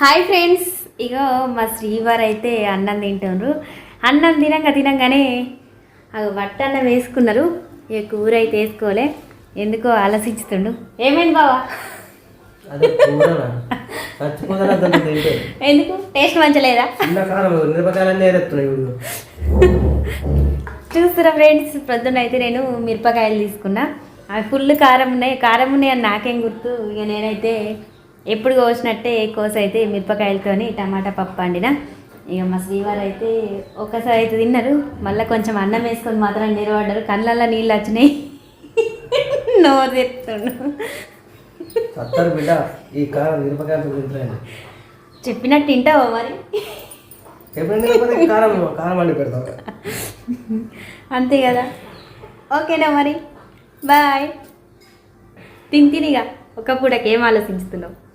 Hi friends. ఇగో మా శ్రీవారు అయితే అన్నం తింటున్నారు అన్నం తినంగా తినంగానే అది వట్టన్నం వేసుకున్నారు. ఇక కూర అయితే వేసుకోలే. ఎందుకో ఆలోచించుతుండు. ఏమైంది బావా? ఎందుకు? టేస్ట్ మంచలేదా? చూస్తున్నా ఫ్రెండ్స్ ప్రొద్దున అయితే నేను మిరపకాయలు తీసుకున్నా. అవి ఫుల్ కారం ఉన్నాయి. కారం ఉన్నాయి అని నాకేం గుర్తు. ఇక నేనైతే ఎప్పుడు కోసినట్టే కోస అయితే మిరపకాయలతోని టమాటా పప్పు వండిన ఇక మా శ్రీవారు అయితే ఒక్కసారి అయితే తిన్నారు. మళ్ళీ కొంచెం అన్నం వేసుకొని మాత్రం నిలబడ్డారు. కళ్ళల్లో నీళ్ళు వచ్చినాయి. నోరు తింటాను చెప్పినట్టు తింటావా మరి? అంతే కదా. ఓకేనా మరి? బాయ్. తిని తినిగా ఒక పూటకి ఏం ఆలోచించుతున్నావు?